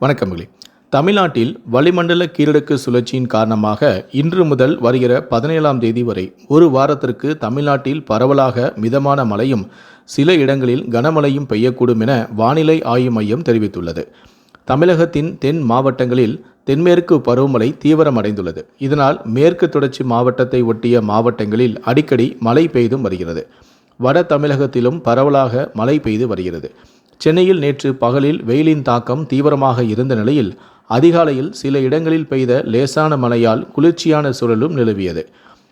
வணக்கங்களே தமிழ்நாட்டில் வளிமண்டல கீழடுக்கு சுழற்சியின் காரணமாக இன்று முதல் வருகிற பதினேழாம் தேதி வரை ஒரு வாரத்திற்கு தமிழ்நாட்டில் பரவலாக மிதமான மழையும் சில இடங்களில் கனமழையும் பெய்யக்கூடும் என வானிலை ஆய்வு மையம் தெரிவித்துள்ளது. தமிழகத்தின் தென் மாவட்டங்களில் தென்மேற்கு பருவமழை தீவிரமடைந்துள்ளது. இதனால் மேற்கு தொடர்ச்சி மாவட்டத்தை ஒட்டிய மாவட்டங்களில் அடிக்கடி மழை பெய்தும் வருகிறது. வட தமிழகத்திலும் பரவலாக மழை பெய்து வருகிறது. சென்னையில் நேற்று பகலில் வெயிலின் தாக்கம் தீவிரமாக இருந்த நிலையில் அதிகாலையில் சில இடங்களில் பெய்த லேசான மழையால் குளிர்ச்சியான சூழலும் நிலவியது.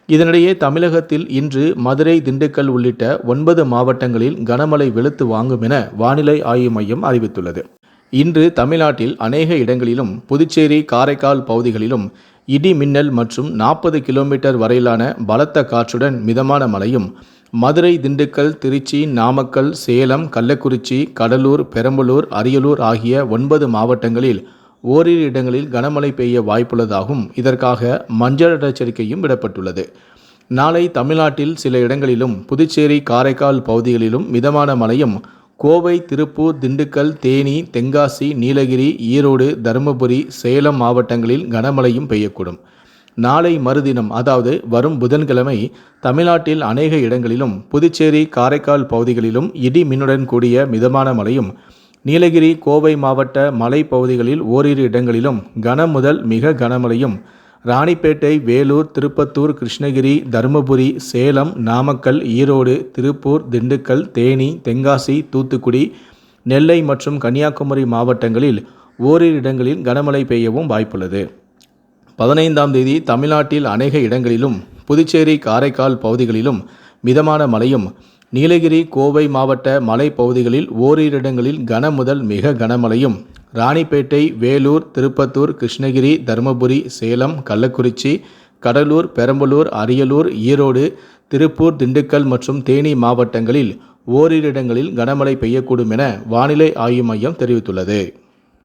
இதனிடையே தமிழகத்தில் இன்று மதுரை திண்டுக்கல் உள்ளிட்ட ஒன்பது மாவட்டங்களில் கனமழை வெளுத்து வாங்கும் என வானிலை ஆய்வு மையம் அறிவித்துள்ளது. இன்று தமிழ்நாட்டில் அநேக இடங்களிலும் புதுச்சேரி காரைக்கால் பகுதிகளிலும் இடி மின்னல் மற்றும் நாற்பது கிலோமீட்டர் வரையிலான பலத்த காற்றுடன் மிதமான மழையும் மதுரை திண்டுக்கல் திருச்சி நாமக்கல் சேலம் கள்ளக்குறிச்சி கடலூர் பெரம்பலூர் அரியலூர் ஆகிய ஒன்பது மாவட்டங்களில் ஓரிரு இடங்களில் கனமழை பெய்ய வாய்ப்புள்ளதாகவும் இதற்காக மஞ்சள் எச்சரிக்கையும் விடப்பட்டுள்ளது. நாளை தமிழ்நாட்டில் சில இடங்களிலும் புதுச்சேரி காரைக்கால் பகுதிகளிலும் மிதமான மழையும் கோவை திருப்பூர் திண்டுக்கல் தேனி தென்காசி நீலகிரி ஈரோடு தருமபுரி சேலம் மாவட்டங்களில் கனமழையும் பெய்யக்கூடும். நாளை மறுதினம் அதாவது வரும் புதன்கிழமை தமிழ்நாட்டில் அநேக இடங்களிலும் புதுச்சேரி காரைக்கால் பகுதிகளிலும் இடி மின்னுடன் கூடிய மிதமான மழையும் நீலகிரி கோவை மாவட்ட மலைப்பகுதிகளில் ஓரிரு இடங்களிலும் கன முதல் மிக கனமழையும் ராணிப்பேட்டை வேலூர் திருப்பத்தூர் கிருஷ்ணகிரி தருமபுரி சேலம் நாமக்கல் ஈரோடு திருப்பூர் திண்டுக்கல் தேனி தென்காசி தூத்துக்குடி நெல்லை மற்றும் கன்னியாகுமரி மாவட்டங்களில் ஓரிரு இடங்களில் கனமழை பெய்யவும் வாய்ப்புள்ளது. பதினைந்தாம் தேதி தமிழ்நாட்டில் அநேக இடங்களிலும் புதுச்சேரி காரைக்கால் பகுதிகளிலும் மிதமான மழையும் நீலகிரி கோவை மாவட்ட மலைப்பகுதிகளில் ஓரிரு இடங்களில் கன முதல் மிக கனமழையும் ராணிப்பேட்டை வேலூர் திருப்பத்தூர் கிருஷ்ணகிரி தருமபுரி சேலம் கள்ளக்குறிச்சி கடலூர் பெரம்பலூர் அரியலூர் ஈரோடு திருப்பூர் திண்டுக்கல் மற்றும் தேனி மாவட்டங்களில் ஓரிரு இடங்களில் கனமழை பெய்யக்கூடும் என வானிலை ஆய்வு மையம் தெரிவித்துள்ளது.